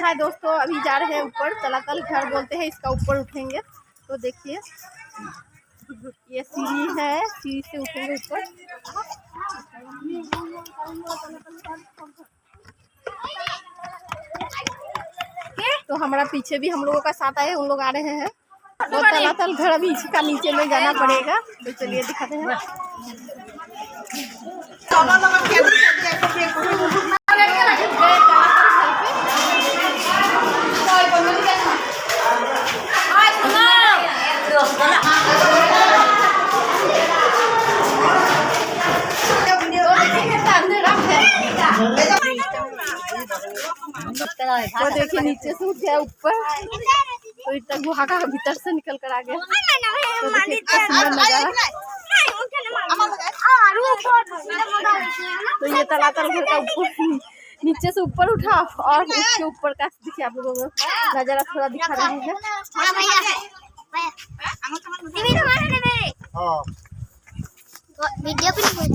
हाय दोस्तों, अभी जा रहे हैं ऊपर, तलातल घर बोलते हैं, इसका ऊपर उठेंगे। तो देखिए, ये सीढ़ी है, सीढ़ी से उठेंगे ऊपर। तो हमारा पीछे भी हम लोगों का साथ आए, उन लोग आ रहे हैं। तो तलातल घर अभी इसका नीचे में जाना पड़ेगा। तो चलिए दिखाते हैं। तो देखिए नीचे से उठ गया ऊपर। तो इतना गुहा का भीतर से निकल कर आ गया तो देखिए कितना सुंदर नज़ारा तो ये तलातल घर का ऊपर नीचे से ऊपर उठा और उसके ऊपर का देखिए आप लोगों को। नज़ारा थोड़ा दिखा रहे हैं। वीडियो भी नहीं